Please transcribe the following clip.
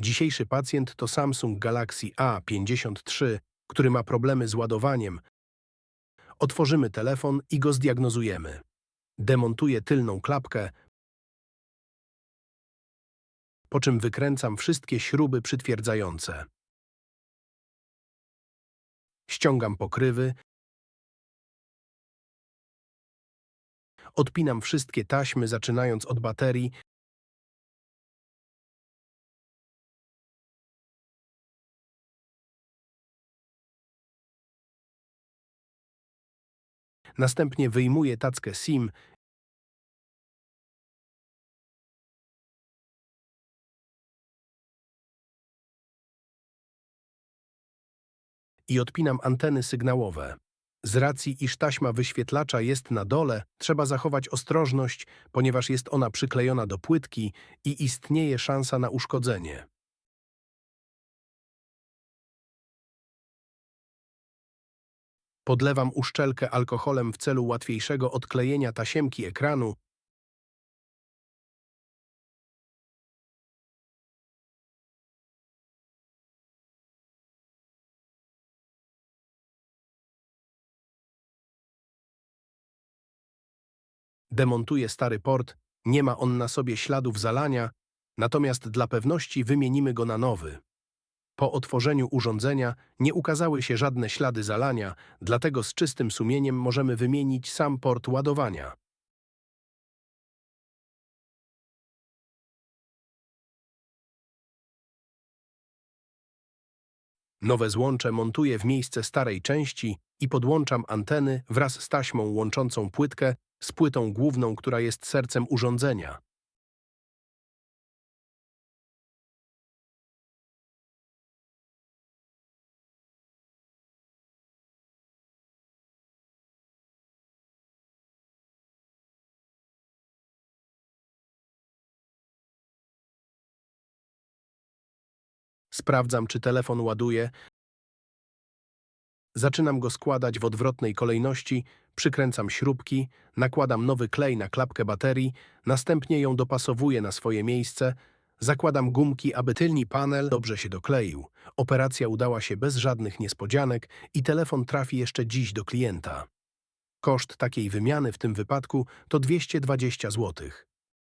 Dzisiejszy pacjent to Samsung Galaxy A53, który ma problemy z ładowaniem. Otworzymy telefon i go zdiagnozujemy. Demontuję tylną klapkę, po czym wykręcam wszystkie śruby przytwierdzające. Ściągam pokrywy, odpinam wszystkie taśmy, zaczynając od baterii, następnie wyjmuję tackę SIM i odpinam anteny sygnałowe. Z racji, iż taśma wyświetlacza jest na dole, trzeba zachować ostrożność, ponieważ jest ona przyklejona do płytki i istnieje szansa na uszkodzenie. Podlewam uszczelkę alkoholem w celu łatwiejszego odklejenia tasiemki ekranu Demontuję stary port, nie ma on na sobie śladów zalania, natomiast dla pewności wymienimy go na nowy. Po otworzeniu urządzenia nie ukazały się żadne ślady zalania, dlatego z czystym sumieniem możemy wymienić sam port ładowania. Nowe złącze montuję w miejsce starej części i podłączam anteny wraz z taśmą łączącą płytkę z płytą główną, która jest sercem urządzenia. Sprawdzam, czy telefon ładuje. Zaczynam go składać w odwrotnej kolejności, przykręcam śrubki, nakładam nowy klej na klapkę baterii, następnie ją dopasowuję na swoje miejsce, zakładam gumki, aby tylni panel dobrze się dokleił. Operacja udała się bez żadnych niespodzianek i telefon trafi jeszcze dziś do klienta. Koszt takiej wymiany w tym wypadku to 220 zł.